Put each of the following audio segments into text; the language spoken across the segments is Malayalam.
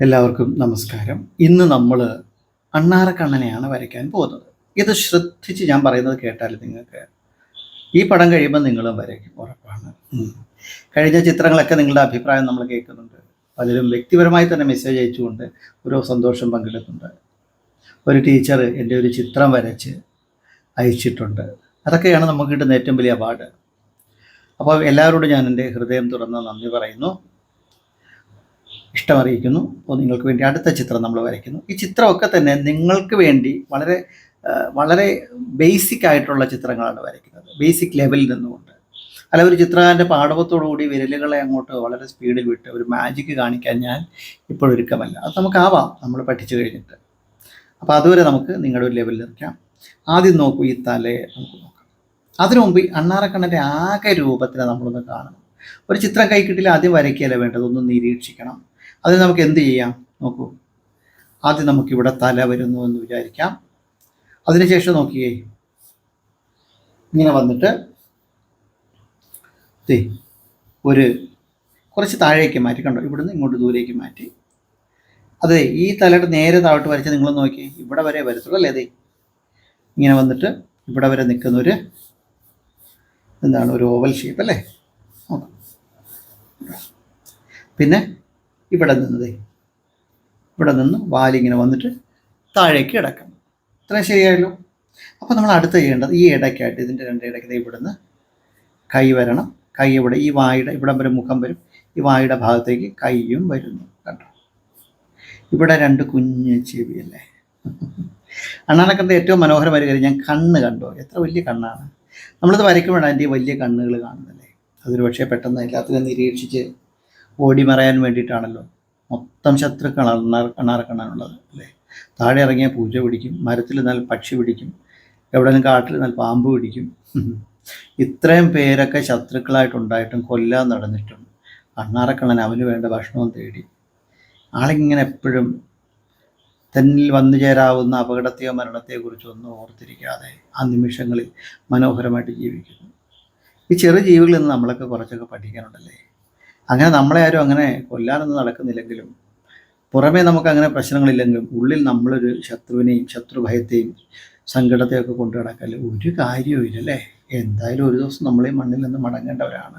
എല്ലാവർക്കും നമസ്കാരം. ഇന്ന് നമ്മൾ അണ്ണാറക്കണ്ണനെയാണ് വരയ്ക്കാൻ പോകുന്നത്. ഇത് ശ്രദ്ധിച്ച് ഞാൻ പറയുന്നത് കേട്ടാൽ നിങ്ങൾക്ക് ഈ പടം കഴിയുമ്പോൾ നിങ്ങളും വരയ്ക്കും ഉറപ്പാണ്. കഴിഞ്ഞ ചിത്രങ്ങളൊക്കെ നിങ്ങളുടെ അഭിപ്രായം നമ്മൾ കേൾക്കുന്നുണ്ട്. പലരും വ്യക്തിപരമായി തന്നെ മെസ്സേജ് അയച്ചുകൊണ്ട് ഓരോ സന്തോഷം പങ്കെടുക്കുന്നുണ്ട് ഒരു ടീച്ചർ എന്റെ ഒരു ചിത്രം വരച്ച് അയച്ചിട്ടുണ്ട്. അതൊക്കെയാണ് നമുക്ക് കിട്ടുന്ന ഏറ്റവും വലിയ അവാർഡ്. അപ്പോൾ എല്ലാവരോടും ഞാൻ എന്റെ ഹൃദയം തുറന്ന് നന്ദി പറയുന്നു. ഇഷ്ടമറിയിക്കുന്നു. അപ്പോൾ നിങ്ങൾക്ക് വേണ്ടി അടുത്ത ചിത്രം നമ്മൾ വരയ്ക്കുന്നു. ഈ ചിത്രമൊക്കെ തന്നെ നിങ്ങൾക്ക് വേണ്ടി വളരെ വളരെ ബേസിക് ആയിട്ടുള്ള ചിത്രങ്ങളാണ് വരയ്ക്കുന്നത്. ബേസിക് ലെവലിൽ നിന്നുകൊണ്ട്. അല്ല ഒരു ചിത്രകാരന്റെ കൂടി വിരലുകളെ അങ്ങോട്ട് വളരെ സ്പീഡിൽ വിട്ട് ഒരു മാജിക്ക് കാണിക്കാൻ ഞാൻ ഇപ്പോഴൊരുക്കമല്ല. അത് നമുക്കാവാം. നമ്മൾ പഠിച്ചു കഴിഞ്ഞിട്ട്. അപ്പോൾ അതുവരെ നമുക്ക് നിങ്ങളുടെ ഒരു ലെവലിൽ നിൽക്കാം ആദ്യം നോക്കൂ ഈ തലയെ നമുക്ക് നോക്കാം. അതിനു മുമ്പ് ഈ അണ്ണാറക്കണ്ണന്റെ ആകെ രൂപത്തിനെ നമ്മളൊന്ന് കാണണം. ഒരു ചിത്രം കൈ കിട്ടില്ല ആദ്യം വരയ്ക്കുകയല്ല വേണ്ടത്? ഒന്ന് നിരീക്ഷിക്കണം. അതിന് നമുക്ക് എന്ത് ചെയ്യാം? നോക്കൂ. ആദ്യം നമുക്കിവിടെ തല വരുന്നു എന്ന് വിചാരിക്കാം. അതിനുശേഷം നോക്കിയേ. ഇങ്ങനെ വന്നിട്ട് ഒരു കുറച്ച് താഴേക്ക് മാറ്റി. കണ്ടോ? ഇവിടുന്ന് ഇങ്ങോട്ട് ദൂരേക്ക് മാറ്റി. അതെ ഈ തലയുടെ നേരെ താഴോട്ട് വരച്ച് നിങ്ങൾ നോക്കി. ഇവിടെ വരെ വരത്തുള്ളൂ അല്ലേ? അതെ ഇങ്ങനെ വന്നിട്ട് ഇവിടെ വരെ നിൽക്കുന്ന ഒരു എന്താണ്? ഒരു ഓവൽ ഷേപ്പ് അല്ലേ? പിന്നെ ഇവിടെ നിന്നതേ ഇവിടെ നിന്ന് വാലിങ്ങനെ വന്നിട്ട് താഴേക്ക് ഇടക്കണം ഇത്രയും ശരിയായല്ലോ. അപ്പോൾ നമ്മൾ അടുത്ത് ചെയ്യേണ്ടത് ഈ ഇടയ്ക്കായിട്ട് ഇതിന്റെ രണ്ട് ഇടയ്ക്ക് ഇവിടുന്ന് കൈ വരണം. കൈ ഇവിടെ ഈ വായുടെ ഇവിടം വരെ മുഖം വരും. ഈ വായുടെ ഭാഗത്തേക്ക് കൈയും വരുന്നു. കണ്ടോ? ഇവിടെ രണ്ട് കുഞ്ഞ് ചെവിയല്ലേ? അണ്ണാനക്കന്റെ ഏറ്റവും മനോഹരമായ കാര്യം ഞാൻ കണ്ണ് കണ്ടോ? എത്ര വലിയ കണ്ണാണ്. നമ്മളിത് വരയ്ക്കുമ്പോഴാണ് അതിന്റെ വലിയ കണ്ണുകൾ കാണുന്നല്ലേ അതൊരു പക്ഷേ പെട്ടെന്ന് എല്ലാത്തിനും നിരീക്ഷിച്ച് ഓടി മറയാൻ വേണ്ടിയിട്ടാണല്ലോ മൊത്തം ശത്രുക്കൾ അണ്ണാർ അണ്ണാറക്കണ്ണാനുള്ളത് അല്ലേ? താഴെ ഇറങ്ങിയാൽ പൂജ പിടിക്കും മരത്തിൽ നിന്നാൽ പക്ഷി പിടിക്കും എവിടെയെങ്കിലും കാട്ടിൽ നിന്നാൽ പാമ്പ് പിടിക്കും. ഇത്രയും പേരൊക്കെ ശത്രുക്കളായിട്ടുണ്ടായിട്ടും കൊല്ലാൻ നടന്നിട്ടും അണ്ണാറക്കണ്ണൻ അവന് വേണ്ട ഭക്ഷണവും തേടി. ആളിങ്ങനെ എപ്പോഴും തന്നിൽ വന്നു ചേരാവുന്ന അപകടത്തെയോ മരണത്തെയോ കുറിച്ചൊന്നും ഓർത്തിരിക്കാതെ ആ നിമിഷങ്ങളിൽ മനോഹരമായിട്ട് ജീവിക്കുന്നു. ഈ ചെറു ജീവികളിൽ നിന്ന് നമ്മളൊക്കെ കുറച്ചൊക്കെ പഠിക്കാനുണ്ടല്ലേ? അങ്ങനെ നമ്മളെ ആരും അങ്ങനെ കൊല്ലാനൊന്നും നടക്കുന്നില്ലെങ്കിലും പുറമേ നമുക്ക് അങ്ങനെ പ്രശ്നങ്ങളില്ലെങ്കിലും ഉള്ളിൽ നമ്മളൊരു ശത്രുവിനെയും ശത്രുഭയത്തെയും സങ്കടത്തെയൊക്കെ കൊണ്ടു നടക്കൽ ഒരു കാര്യവും ഇല്ലല്ലേ എന്തായാലും ഒരു ദിവസം നമ്മളെ ഈ മണ്ണിൽ നിന്ന് മടങ്ങേണ്ടവരാണ്.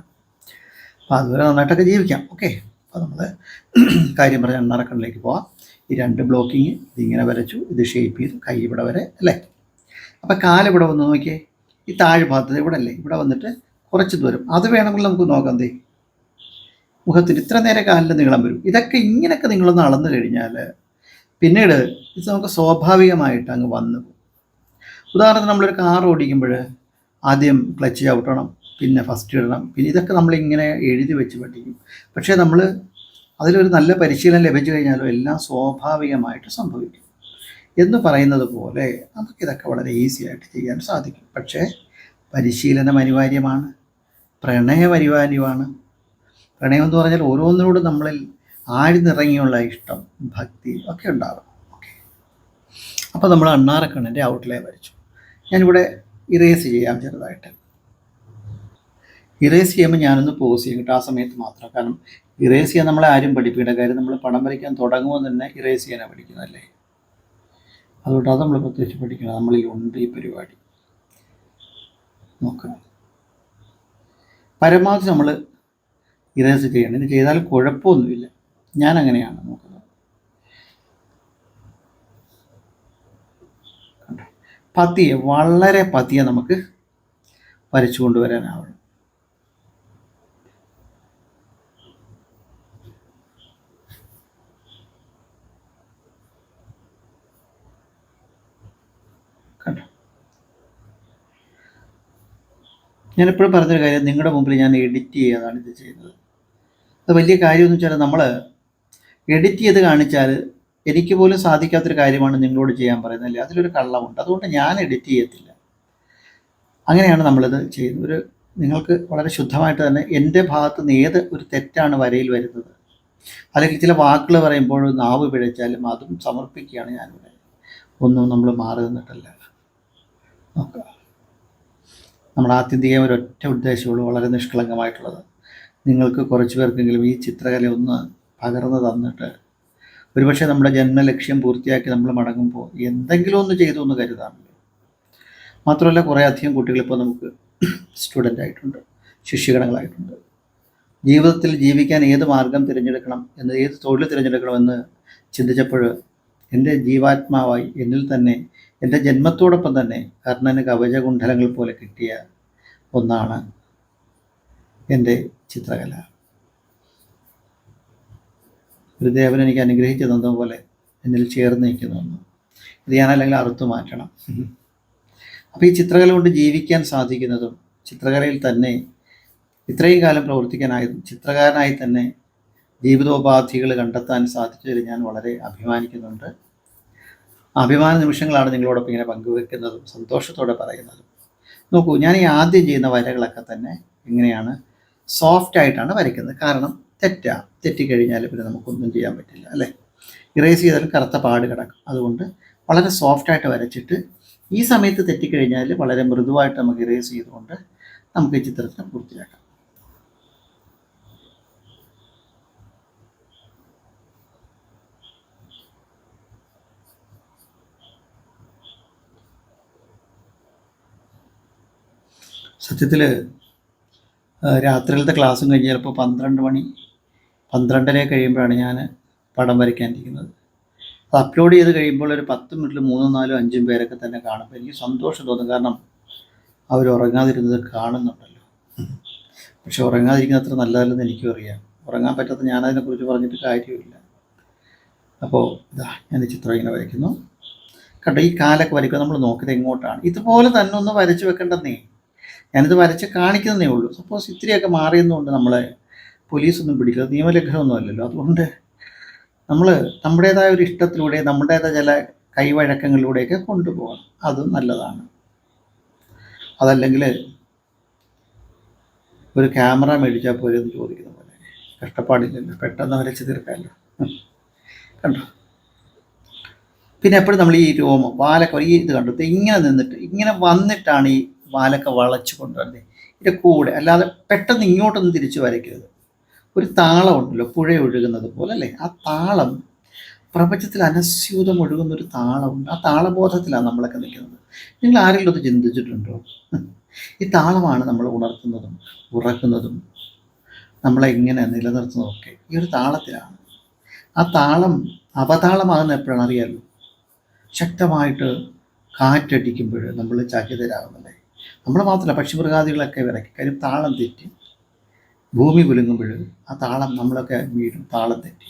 അപ്പോൾ അതുവരെ നന്നായിട്ടൊക്കെ ജീവിക്കാം. ഓക്കെ. അപ്പോൾ നമ്മൾ കാര്യം പറഞ്ഞ എണ്ണറക്കണ്ണിലേക്ക് പോവാം. ഈ രണ്ട് ബ്ലോക്കിങ് ഇതിങ്ങനെ വരച്ചു ഇത് ഷേപ്പ് ചെയ്തു കൈ ഇവിടെ വരെ അല്ലേ? അപ്പോൾ കാലിവിടെ വന്ന് നോക്കിയേ. ഈ താഴ്ഭാഗത്ത് ഇവിടെ അല്ലേ? ഇവിടെ വന്നിട്ട് കുറച്ച് ദൂരം. അത് വേണമെങ്കിൽ നമുക്ക് നോക്കാം ദേ. മുഖത്തിന് ഇത്ര നേരെ കാലിൽ നീളം വരും. ഇതൊക്കെ ഇങ്ങനെയൊക്കെ നിങ്ങളൊന്ന് അളന്നു കഴിഞ്ഞാൽ പിന്നീട് ഇത് നമുക്ക് സ്വാഭാവികമായിട്ട് അങ്ങ് വന്നു പോകും. ഉദാഹരണത്തിന് നമ്മളൊരു കാർ ഓടിക്കുമ്പോൾ ആദ്യം ക്ലച്ച് ചവിട്ടണം പിന്നെ ഫസ്റ്റ് ഇടണം പിന്നെ ഇതൊക്കെ നമ്മളിങ്ങനെ എഴുതി വെച്ച് പഠിക്കും. പക്ഷേ നമ്മൾ അതിലൊരു നല്ല പരിശീലനം ലഭിച്ചു കഴിഞ്ഞാലും എല്ലാം സ്വാഭാവികമായിട്ട് സംഭവിക്കും. എന്ന് പറയുന്നത് പോലെ നമുക്കിതൊക്കെ വളരെ ഈസി ആയിട്ട് ചെയ്യാൻ സാധിക്കും. പക്ഷേ പരിശീലനം അനിവാര്യമാണ് പ്രണയം അനിവാര്യമാണ്. പ്രണയം എന്ന് പറഞ്ഞാൽ ഓരോന്നിനോടും നമ്മളിൽ ആഴ്ന്നിറങ്ങിയുള്ള ഇഷ്ടം ഭക്തി ഒക്കെ ഉണ്ടാകും. ഓക്കെ അപ്പോൾ നമ്മൾ അണ്ണാറക്കണ്ണന്റെ ഔട്ട്ലൈൻ വരച്ചു. ഞാനിവിടെ ഇറേസ് ചെയ്യാം ചെറുതായിട്ട്. ഇറേസ് ചെയ്യുമ്പോൾ ഞാനൊന്ന് പോസ് ചെയ്യും കേട്ടോ. ആ സമയത്ത് മാത്രം. കാരണം ഇറേസ് ചെയ്യാൻ നമ്മളെ ആരും പഠിപ്പിക്കേണ്ട കാര്യം നമ്മൾ പടം വരയ്ക്കാൻ തുടങ്ങുമ്പോൾ തന്നെ ഇറേസ് ചെയ്യാനാണ് പഠിക്കുന്നതല്ലേ അതുകൊണ്ട് അത് നമ്മൾ പ്രത്യേകിച്ച് പഠിക്കണം. നമ്മളിൽ ഉണ്ട് ഈ പരിപാടി. നോക്കുക പരമാവധി നമ്മൾ ഇറേസ് ചെയ്യണം. ഇത് ചെയ്താൽ കുഴപ്പമൊന്നുമില്ല. ഞാൻ അങ്ങനെയാണ് നോക്കുന്നത്? പതിയെ വളരെ പതിയെ നമുക്ക് വരച്ചു കൊണ്ടുവരാനാവണം ഞാനെപ്പോഴും പറഞ്ഞൊരു കാര്യം നിങ്ങളുടെ മുമ്പിൽ ഞാൻ എഡിറ്റ് ചെയ്യാതാണ് ഇത് ചെയ്യുന്നത്. അത് വലിയ കാര്യമെന്ന് വെച്ചാൽ നമ്മൾ എഡിറ്റ് ചെയ്ത് കാണിച്ചാൽ എനിക്ക് പോലും സാധിക്കാത്തൊരു കാര്യമാണ് നിങ്ങളോട് ചെയ്യാൻ പറയുന്നില്ല അതിലൊരു കള്ളമുണ്ട്. അതുകൊണ്ട് ഞാൻ എഡിറ്റ് ചെയ്യത്തില്ല. അങ്ങനെയാണ് നമ്മളിത് ചെയ്യുന്നത്. ഒരു നിങ്ങൾക്ക് വളരെ ശുദ്ധമായിട്ട് തന്നെ എന്റെ ഭാഗത്ത് നിന്ന് ഏത് ഒരു തെറ്റാണ് വരയിൽ വരുന്നത്? അല്ലെങ്കിൽ ചില വാക്കുകൾ പറയുമ്പോൾ നാവ് പിഴച്ചാലും അതും സമർപ്പിക്കുകയാണ് ഞാനിവിടെ ഒന്നും നമ്മൾ മാറി നിന്നിട്ടല്ല നോക്കുക നമ്മുടെ ആത്യന്തിക ഒരൊറ്റ ഉദ്ദേശമുള്ളൂ. വളരെ നിഷ്കളങ്കമായിട്ടുള്ളത്. നിങ്ങൾക്ക് കുറച്ച് പേർക്കെങ്കിലും ഈ ചിത്രകല ഒന്ന് പകർന്നു തന്നിട്ട് ഒരുപക്ഷെ നമ്മുടെ ജന്മലക്ഷ്യം പൂർത്തിയാക്കി നമ്മൾ മടങ്ങുമ്പോൾ എന്തെങ്കിലും ഒന്ന് ചെയ്തു എന്ന് കരുതാമല്ലോ മാത്രമല്ല കുറേ അധികം കുട്ടികളിപ്പോൾ നമുക്ക് സ്റ്റുഡന്റ് ആയിട്ടുണ്ട് ശിഷ്യഗണങ്ങളായിട്ടുണ്ട്. ജീവിതത്തിൽ ജീവിക്കാൻ ഏത് മാർഗം തിരഞ്ഞെടുക്കണം എന്ന് ഏത് തൊഴിൽ തിരഞ്ഞെടുക്കണമെന്ന് ചിന്തിച്ചപ്പോൾ എന്റെ ജീവാത്മാവായി എന്നിൽ തന്നെ എന്റെ ജന്മത്തോടൊപ്പം തന്നെ കർണന് കവചകുണ്ഡലങ്ങൾ പോലെ കിട്ടിയ ഒന്നാണ് എന്റെ ചിത്രകല. ഒരു ദേവൻ എനിക്ക് അനുഗ്രഹിച്ചു തന്നതുപോലെ എന്നിൽ ചേർന്ന് നിൽക്കുന്നു ഇത് ഇത് ഞാനല്ലെങ്കിൽ അറുത്തു മാറ്റണം. അപ്പോൾ ഈ ചിത്രകല കൊണ്ട് ജീവിക്കാൻ സാധിക്കുന്നതും ചിത്രകലയിൽ തന്നെ ഇത്രയും കാലം പ്രവർത്തിക്കാനായതും ചിത്രകാരനായി തന്നെ ജീവിതോപാധികൾ കണ്ടെത്താൻ സാധിച്ചതിൽ ഞാൻ വളരെ അഭിമാനിക്കുന്നുണ്ട്. അഭിമാന നിമിഷങ്ങളാണ് നിങ്ങളോടൊപ്പം ഇങ്ങനെ പങ്കുവെക്കുന്നതും സന്തോഷത്തോടെ പറയുന്നതും. നോക്കൂ ഞാൻ ഈ ആദ്യം ചെയ്യുന്ന വരകളൊക്കെ തന്നെ ഇങ്ങനെയാണ്. സോഫ്റ്റ് ആയിട്ടാണ് വരയ്ക്കുന്നത്. കാരണം തെറ്റാ. തെറ്റിക്കഴിഞ്ഞാൽ പിന്നെ നമുക്കൊന്നും ചെയ്യാൻ പറ്റില്ല അല്ലേ? ഇറേസ് ചെയ്താൽ കറുത്ത പാട് കിടക്കും. അതുകൊണ്ട് വളരെ സോഫ്റ്റായിട്ട് വരച്ചിട്ട് ഈ സമയത്ത് തെറ്റിക്കഴിഞ്ഞാൽ വളരെ മൃദുവായിട്ട് നമുക്ക് ഇറേസ് ചെയ്തുകൊണ്ട് നമുക്ക് ഈ ചിത്രത്തിനെ പൂർത്തിയാക്കാം. സത്യത്തിൽ രാത്രിയിലത്തെ ക്ലാസ്സും കഴിഞ്ഞ് ചിലപ്പോൾ പന്ത്രണ്ട് മണി പന്ത്രണ്ടര കഴിയുമ്പോഴാണ് ഞാൻ പടം വരയ്ക്കാനിരിക്കുന്നത്. അത് അപ്ലോഡ് ചെയ്ത് കഴിയുമ്പോൾ ഒരു പത്ത് മിനിറ്റിൽ മൂന്നും നാലും അഞ്ചും പേരൊക്കെ തന്നെ കാണുമ്പോൾ എനിക്ക് സന്തോഷം തോന്നും. കാരണം അവർ ഉറങ്ങാതിരുന്നത് കാണുന്നുണ്ടല്ലോ. പക്ഷെ ഉറങ്ങാതിരിക്കുന്ന അത്ര നല്ലതല്ലെന്ന് എനിക്കും അറിയാം. ഉറങ്ങാൻ പറ്റാത്ത ഞാനതിനെക്കുറിച്ച് പറഞ്ഞിട്ട് കാര്യമില്ല. അപ്പോൾ ഇതാ ഞാൻ ഈ ചിത്രം ഇങ്ങനെ വരയ്ക്കുന്നു. കണ്ടോ ഈ കാലൊക്കെ വരയ്ക്കുക നമ്മൾ നോക്കിയത് എങ്ങോട്ടാണ്? ഇതുപോലെ തന്നെ ഒന്ന് വരച്ച് വെക്കേണ്ടെന്നേ. ഞാനിത് വരച്ച് കാണിക്കുന്നതേ ഉള്ളൂ. സപ്പോസ് ഇത്രയൊക്കെ മാറിയെന്നുകൊണ്ട് നമ്മളെ പോലീസൊന്നും പിടിക്കില്ല നിയമലംഘനമൊന്നും അല്ലല്ലോ അതുകൊണ്ട് നമ്മൾ നമ്മുടേതായ ഒരു ഇഷ്ടത്തിലൂടെ നമ്മുടേതായ ചില കൈവഴക്കങ്ങളിലൂടെയൊക്കെ കൊണ്ടുപോകണം. അതും നല്ലതാണ്. അതല്ലെങ്കിൽ ഒരു ക്യാമറ മേടിച്ചാൽ പോലും എന്ന് ചോദിക്കുന്ന പോലെ. കഷ്ടപ്പാടില്ലല്ലോ. പെട്ടെന്ന് വരച്ച് തീർക്കാമല്ലോ. കണ്ടോ? പിന്നെ എപ്പോഴും നമ്മൾ ഈ രോമം വാലൊക്കെ ഇത് കണ്ടു? ഇങ്ങനെ നിന്നിട്ട് ഇങ്ങനെ വന്നിട്ടാണ് ഈ വാലൊക്കെ വളച്ചു കൊണ്ടുവരണ്ടേ? ഇതിന്റെ കൂടെ. അല്ലാതെ പെട്ടെന്ന് ഇങ്ങോട്ടൊന്നും തിരിച്ചു വരയ്ക്കരുത്. ഒരു താളമുണ്ടല്ലോ പുഴ ഒഴുകുന്നത് പോലെ അല്ലേ? ആ താളം പ്രപഞ്ചത്തിൽ അനസ്യൂതം ഒഴുകുന്ന ഒരു താളമുണ്ട്. ആ താളബോധത്തിലാണ് നമ്മളൊക്കെ നിൽക്കുന്നത്. നിങ്ങൾ ആരെങ്കിലും ഒന്ന് ചിന്തിച്ചിട്ടുണ്ടോ? ഈ താളമാണ് നമ്മൾ ഉണർത്തുന്നതും ഉറക്കുന്നതും നമ്മളെ ഇങ്ങനെ നിലനിർത്തുന്നതും ഒക്കെ ഈ ഒരു താളത്തിലാണ്. ആ താളം അവതാളമാകുന്ന എപ്പോഴാണ് അറിയാമല്ലോ ശക്തമായിട്ട് കാറ്റടിക്കുമ്പോൾ നമ്മൾ ചകിതരാകുന്നല്ലേ നമ്മൾ മാത്രമല്ല പക്ഷിമൃഗാദികളൊക്കെ വരയ്ക്കും കാര്യം താളം തെറ്റി. ഭൂമി കുലുങ്ങുമ്പോൾ ആ താളം നമ്മളൊക്കെ വീഴും താളം തെറ്റി.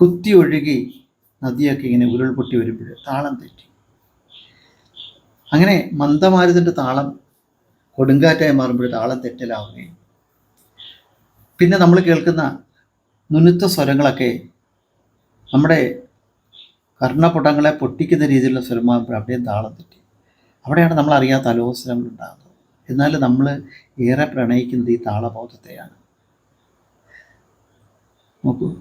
കുത്തി ഒഴുകി നദിയൊക്കെ ഇങ്ങനെ ഉരുൾപൊട്ടി വരുമ്പോൾ താളം തെറ്റി. അങ്ങനെ മന്ദമാരുതിന്റെ താളം കൊടുങ്കാറ്റായി മാറുമ്പോൾ താളം തെറ്റലാവുകയും. പിന്നെ നമ്മൾ കേൾക്കുന്ന നുനുത്ത സ്വരങ്ങളൊക്കെ നമ്മുടെ കർണപുടങ്ങളെ പൊട്ടിക്കുന്ന രീതിയിലുള്ള സ്വരമാകുമ്പോൾ അവിടെയും താളം തെറ്റി. അവിടെയാണ് നമ്മൾ അറിയാത്ത അലോസരങ്ങൾ ഉണ്ടാകുന്നത്. എന്നാൽ നമ്മൾ ഏറെ പ്രണയിക്കുന്നത് ഈ താളബോധത്തെയാണ്. നോക്കൂ.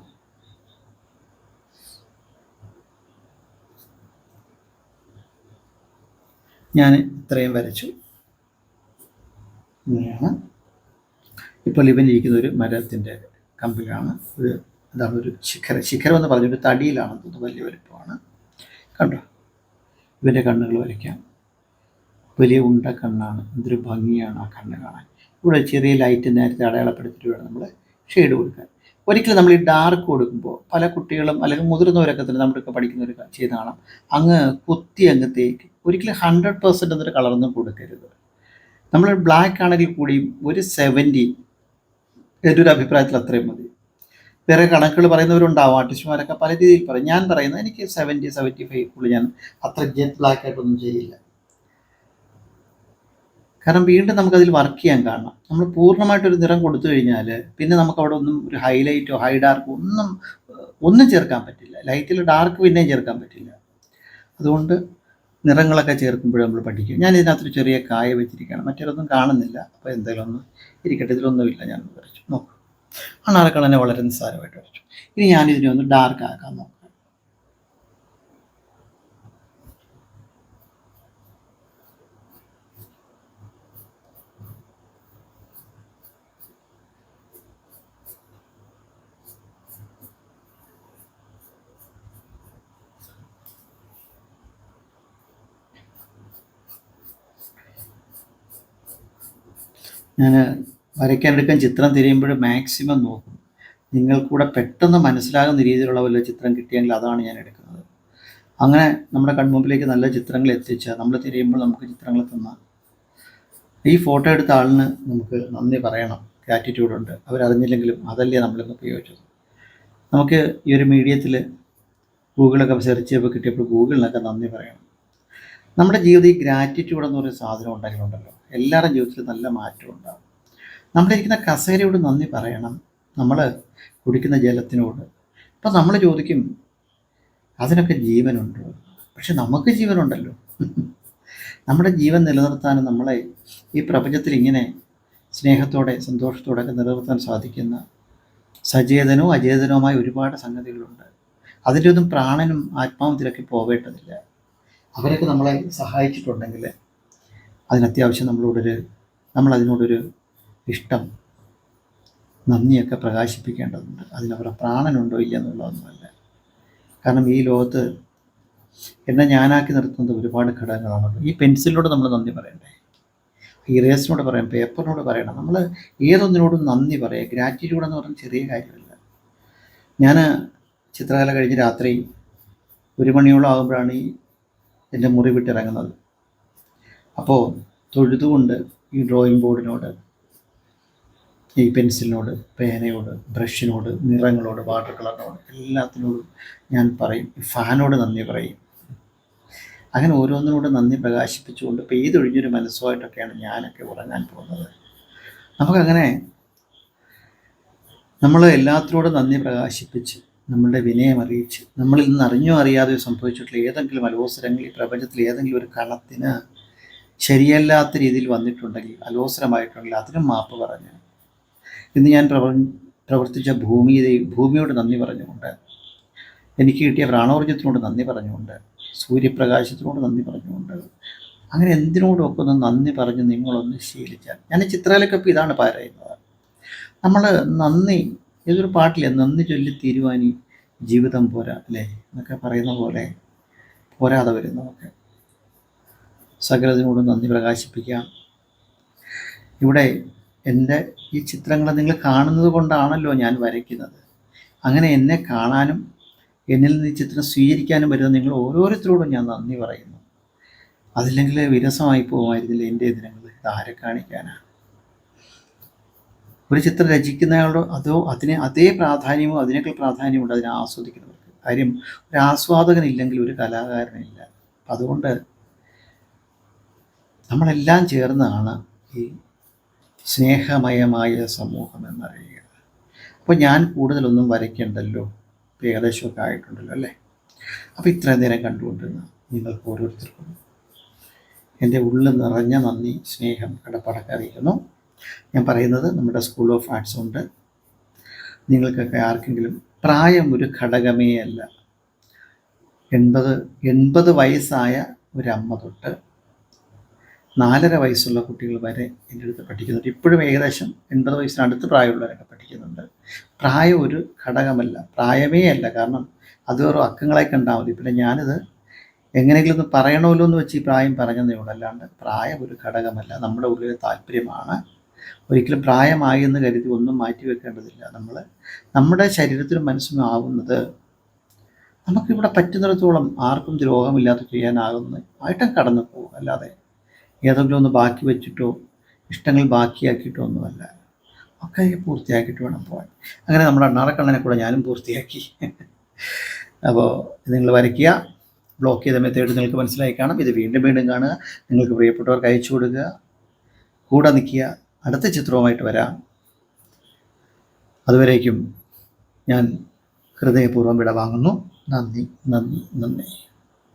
ഞാൻ ഇത്രയും വരച്ചു. ഇങ്ങനെയാണ്. ഇപ്പോൾ ഇവൻ ഇരിക്കുന്ന ഒരു മരത്തിന്റെ കമ്പിലാണ്. ഒരു അതാണ് ഒരു ശിഖരം. ശിഖരം എന്ന് പറഞ്ഞൊരു തടിയിലാണ്. തോന്നുന്നു വലിയ വലിപ്പമാണ്. കണ്ടോ? ഇവന്റെ കണ്ണുകൾ വരയ്ക്കാം. വലിയ ഉണ്ട കണ്ണാണ്. എന്തൊരു ഭംഗിയാണ് ആ കണ്ണ് കാണാൻ. ഇവിടെ ചെറിയ ലൈറ്റ് നേരത്തെ അടയാളപ്പെടുത്തിയിട്ട് വേണം നമ്മൾ ഷെയ്ഡ് കൊടുക്കാൻ. ഒരിക്കലും നമ്മൾ ഈ ഡാർക്ക് കൊടുക്കുമ്പോൾ പല കുട്ടികളും അല്ലെങ്കിൽ മുതിർന്നവരൊക്കെ തന്നെ നമ്മുടെയൊക്കെ പഠിക്കുന്നവർ ചെയ്ത് കാണാം. അങ്ങ് കുത്തി അങ്ങ് തേക്ക്. ഒരിക്കലും ഹൺഡ്രഡ് പെർസെന്റ് എന്നൊരു കളറൊന്നും കൊടുക്കരുത്. നമ്മൾ ബ്ലാക്ക് ആണെങ്കിൽ കൂടിയും ഒരു സെവന്റി എന്റെ ഒരു അഭിപ്രായത്തിൽ അത്രയും മതി. വേറെ കണക്കുകൾ പറയുന്നവരുണ്ടാവും. ആർട്ടിസ്റ്റുമാരൊക്കെ പല രീതിയിൽ പറയും. ഞാൻ പറയുന്നത് എനിക്ക് സെവന്റി സെവന്റി ഫൈവ് ഉള്ളൂ ഞാൻ അത്ര ജെറ്റ് ബ്ലാക്ക് ആയിട്ടൊന്നും ചെയ്യില്ല. കാരണം വീണ്ടും നമുക്കതിൽ വർക്ക് ചെയ്യാൻ കാണണം. നമ്മൾ പൂർണമായിട്ടൊരു നിറം കൊടുത്തു കഴിഞ്ഞാൽ പിന്നെ നമുക്ക് അവിടെ ഒന്നും ഒരു ഹൈലൈറ്റോ ഹൈ ഡാർക്കോ ഒന്നും ഒന്നും ചേർക്കാൻ പറ്റില്ല. ലൈറ്റിൽ ഡാർക്ക് പിന്നെയും ചേർക്കാൻ പറ്റില്ല. അതുകൊണ്ട് നിറങ്ങളൊക്കെ ചേർക്കുമ്പോൾ നമ്മൾ പഠിക്കും. ഞാൻ ഇതിനകത്തൊരു ചെറിയ കായ വെച്ചിരിക്കുകയാണ്. മറ്റൊരൊന്നും കാണുന്നില്ല. അപ്പോൾ എന്തെങ്കിലും ഒന്ന് ഇരിക്കട്ടെ. ഇതിലൊന്നുമില്ല. ഞാൻ വരച്ചു. നോക്കും. അണാറക്കളനെ വളരെ നിസ്സാരമായിട്ട് വരച്ചു. ഇനി ഞാനിതിനെ ഒന്ന് ഡാർക്ക് ആക്കാൻ നോക്കാം. ഞാൻ വരയ്ക്കാനെടുക്കാൻ ചിത്രം തിരിയുമ്പോൾ മാക്സിമം നോക്കും. നിങ്ങൾക്കൂടെ പെട്ടെന്ന് മനസ്സിലാകുന്ന രീതിയിലുള്ള വല്ല ചിത്രം കിട്ടിയെങ്കിൽ അതാണ് ഞാൻ എടുക്കുന്നത്. അങ്ങനെ നമ്മുടെ കൺമുമ്പിലേക്ക് നല്ല ചിത്രങ്ങൾ എത്തിച്ചാൽ നമ്മൾ തിരിയുമ്പോൾ നമുക്ക് ചിത്രങ്ങൾ തന്നാൽ ഈ ഫോട്ടോ എടുത്ത ആളിന് നമുക്ക് നന്ദി പറയണം. ഗ്രാറ്റിറ്റ്യൂഡ് ഉണ്ട്. അവരറിഞ്ഞില്ലെങ്കിലും അതല്ലേ നമ്മളിന്ന് ഉപയോഗിച്ചത്. നമുക്ക് ഈ ഒരു മീഡിയത്തിൽ ഗൂഗിളൊക്കെ സെർച്ച് ചെയ്യുമ്പോൾ കിട്ടിയപ്പോൾ ഗൂഗിളിനൊക്കെ നന്ദി പറയണം. നമ്മുടെ ജീവിതത്തിൽ ഈ ഗ്രാറ്റിറ്റ്യൂഡ് പറയുന്ന സാധനം ഉണ്ടെങ്കിലുണ്ടല്ലോ എല്ലാവരുടെ ജീവിതത്തിൽ നല്ല മാറ്റം ഉണ്ടാകും. നമ്മളിരിക്കുന്ന കസേരയോട് നന്ദി പറയണം. നമ്മൾ കുടിക്കുന്ന ജലത്തിനോട്. അപ്പം നമ്മൾ ചോദിക്കും അതിനൊക്കെ ജീവനുണ്ട്? പക്ഷെ നമുക്ക് ജീവനുണ്ടല്ലോ. നമ്മുടെ ജീവൻ നിലനിർത്താൻ നമ്മളെ ഈ പ്രപഞ്ചത്തിൽ ഇങ്ങനെ സ്നേഹത്തോടെ സന്തോഷത്തോടെ ഒക്കെ നിലനിർത്താൻ സാധിക്കുന്ന സചേതനവും അചേതനവുമായ ഒരുപാട് സംഗതികളുണ്ട്. അതിന്റെ ഒന്നും പ്രാണനും ആത്മാവും പോവേണ്ടതില്ല അവരൊക്കെ നമ്മളെ സഹായിച്ചിട്ടുണ്ടെങ്കിൽ അതിനത്യാവശ്യം നമ്മളോടൊരു നമ്മളതിനോടൊരു ഇഷ്ടം നന്ദിയൊക്കെ പ്രകാശിപ്പിക്കേണ്ടതുണ്ട്. അതിനവരുടെ പ്രാണനുണ്ടോ ഇല്ല എന്നുള്ളതൊന്നുമല്ല കാരണം ഈ ലോകത്ത് എന്നെ ഞാനാക്കി നിർത്തുന്നത് ഒരുപാട് ഘടകങ്ങളാണല്ലോ. ഈ പെൻസിലിനോട് നമ്മൾ നന്ദി പറയണ്ടേ? ഇറേസിനോട് പറയാം പേപ്പറിനോട് പറയണം. നമ്മൾ ഏതൊന്നിനോടും നന്ദി പറയുക ഗ്രാറ്റിറ്റ്യൂഡ് എന്ന് പറഞ്ഞാൽ ചെറിയ കാര്യമല്ല. ഞാൻ ചിത്രകല കഴിഞ്ഞ് രാത്രി ഒരു മണിയോളം ആകുമ്പോഴാണ് ഈ എന്റെ മുറി വിട്ടിറങ്ങുന്നത്. അപ്പോൾ തൊഴുതുകൊണ്ട് ഈ ഡ്രോയിങ് ബോർഡിനോട് ഈ പെൻസിലിനോട് പേനയോട് ബ്രഷിനോട് നിറങ്ങളോട് വാട്ടർ കളറിനോട് എല്ലാത്തിനോടും ഞാൻ പറയും ഫാനോട് നന്ദി പറയും. അങ്ങനെ ഓരോന്നിനോട് നന്ദി പ്രകാശിപ്പിച്ചുകൊണ്ട് പെയ്തൊഴിഞ്ഞൊരു മനസ്സുമായിട്ടൊക്കെയാണ് ഞാനൊക്കെ ഉറങ്ങാൻ പോകുന്നത്. നമുക്കങ്ങനെ നമ്മൾ എല്ലാത്തിനോടും നന്ദി പ്രകാശിപ്പിച്ച് നമ്മളുടെ വിനയം അറിയിച്ച് നമ്മളിൽ നിന്ന് അറിഞ്ഞോ അറിയാതെയോ സംഭവിച്ചിട്ടുള്ള ഏതെങ്കിലും അലോസരങ്ങൾ ഈ പ്രപഞ്ചത്തിൽ ഏതെങ്കിലും ഒരു കണത്തിന് ശരിയല്ലാത്ത രീതിയിൽ വന്നിട്ടുണ്ടെങ്കിൽ അലോസരമായിട്ടുണ്ടെങ്കിൽ അതിനും മാപ്പ് പറഞ്ഞ്. ഇന്ന് ഞാൻ പ്രവർ പ്രവർത്തിച്ച ഭൂമിയെ ഭൂമിയോട് നന്ദി പറഞ്ഞുകൊണ്ട് എനിക്ക് കിട്ടിയ പ്രാണോർജത്തിനോട് നന്ദി പറഞ്ഞുകൊണ്ട് സൂര്യപ്രകാശത്തിനോട് നന്ദി പറഞ്ഞുകൊണ്ട് അങ്ങനെ എന്തിനോടൊക്കെ ഒന്ന് നന്ദി പറഞ്ഞ് നിങ്ങളൊന്ന് ശീലിച്ചാൽ. ഞാൻ ഈ ചിത്രകലയ്ക്കൊപ്പം ഇതാണ് പറയുന്നത്. നമ്മൾ നന്ദി ഏതൊരു പാട്ടിലെ നന്ദി ചൊല്ലി തീരുവാനി ജീവിതം പോരാ അല്ലേ? എന്നൊക്കെ പറയുന്ന പോലെ പോരാതെ വരും നമുക്ക് സകലതിനോട് നന്ദി പ്രകാശിപ്പിക്കാം. ഇവിടെ എന്റെ ഈ ചിത്രങ്ങൾ നിങ്ങൾ കാണുന്നത് കൊണ്ടാണല്ലോ ഞാൻ വരയ്ക്കുന്നത്. അങ്ങനെ എന്നെ കാണാനും എന്നിൽ നിന്ന് ഈ ചിത്രം സ്വീകരിക്കാനും വരുന്ന നിങ്ങൾ ഓരോരുത്തരോടും ഞാൻ നന്ദി പറയുന്നു. അതില്ലെങ്കിൽ വിരസമായി പോകുമായിരുന്നില്ല എന്റെ ദിനങ്ങൾ? ഇത് ആരെ കാണിക്കാനാണ് ഒരു ചിത്രം രചിക്കുന്നയാളോ അതോ അതിനെ അതേ പ്രാധാന്യമോ അതിനേക്കാൾ പ്രാധാന്യമുണ്ട് അതിനെ ആസ്വദിക്കുന്നവർക്ക്. കാര്യം ഒരു ആസ്വാദകനില്ലെങ്കിൽ ഒരു കലാകാരനില്ല. അതുകൊണ്ട് നമ്മളെല്ലാം ചേർന്നാണ് ഈ സ്നേഹമയമായ സമൂഹം എന്നറിയുക. അപ്പോൾ ഞാൻ കൂടുതലൊന്നും വരയ്ക്കണ്ടല്ലോ? ഏകദേശമൊക്കെ ആയിട്ടുണ്ടല്ലോ അല്ലേ? അപ്പോൾ ഇത്രയും നേരം കണ്ടുകൊണ്ടിരുന്ന നിങ്ങൾക്ക് ഓരോരുത്തർക്കും എന്റെ ഉള്ളിൽ നിറഞ്ഞ നന്ദി സ്നേഹം കടപ്പാടക്കറിയിക്കുന്നു ഞാൻ പറയുന്നത് നമ്മുടെ സ്കൂൾ ഓഫ് ആർട്സ് ഉണ്ട്. നിങ്ങൾക്കൊക്കെ ആർക്കെങ്കിലും പ്രായം ഒരു ഘടകമേ അല്ല. എൺപത് എൺപത് വയസ്സായ ഒരമ്മ തൊട്ട് നാലര വയസ്സുള്ള കുട്ടികൾ വരെ എന്റെ അടുത്ത് പഠിക്കുന്നുണ്ട്. ഇപ്പോഴും ഏകദേശം എൺപത് വയസ്സിനടുത്ത് പ്രായമുള്ളവരൊക്കെ പഠിക്കുന്നുണ്ട്. പ്രായം ഒരു ഘടകമല്ല പ്രായമേ അല്ല. കാരണം അത് വെറും അക്കങ്ങളായി കണ്ടാൽ മതി. പിന്നെ ഞാനിത് എങ്ങനെയെങ്കിലും ഒന്ന് പറയണമല്ലോ എന്ന് വെച്ച് ഈ പ്രായം പറഞ്ഞതേ ഉള്ളൂ. അല്ലാണ്ട് പ്രായം ഒരു ഘടകമല്ല. നമ്മുടെ ഉള്ളിലെ താല്പര്യമാണ്. ഒരിക്കലും പ്രായമായി എന്ന് കരുതി ഒന്നും മാറ്റി വെക്കേണ്ടതില്ല. നമ്മൾ നമ്മുടെ ശരീരത്തിനും മനസ്സിനും ആവുന്നത് നമുക്കിവിടെ പറ്റുന്നിടത്തോളം ആർക്കും ദ്രോഹമില്ലാതെ ചെയ്യാനാകുന്ന ആയിട്ടും കടന്നു പോകും. അല്ലാതെ ഏതെങ്കിലും ഒന്ന് ബാക്കി വെച്ചിട്ടോ ഇഷ്ടങ്ങൾ ബാക്കിയാക്കിയിട്ടോ ഒന്നുമല്ല. ഒക്കെ പൂർത്തിയാക്കിയിട്ട് വേണം പോകാൻ. അങ്ങനെ നമ്മുടെ അണ്ണാറക്കണ്ണനെ കൂടെ ഞാനും പൂർത്തിയാക്കി. അപ്പോൾ നിങ്ങൾ വരയ്ക്കുക ബ്ലോക്ക് ചെയ്ത മെത്തേഡ് നിങ്ങൾക്ക് മനസ്സിലായി കാണാം. ഇത് വീണ്ടും വീണ്ടും കാണുക. നിങ്ങൾക്ക് പ്രിയപ്പെട്ടവർക്ക് അയച്ചു കൊടുക്കുക. കൂടെ നിൽക്കുക. അടുത്ത ചിത്രവുമായിട്ട് വരാം. അതുവരേക്കും ഞാൻ ഹൃദയപൂർവം വിട വാങ്ങുന്നു നന്ദി നന്ദി നന്ദി.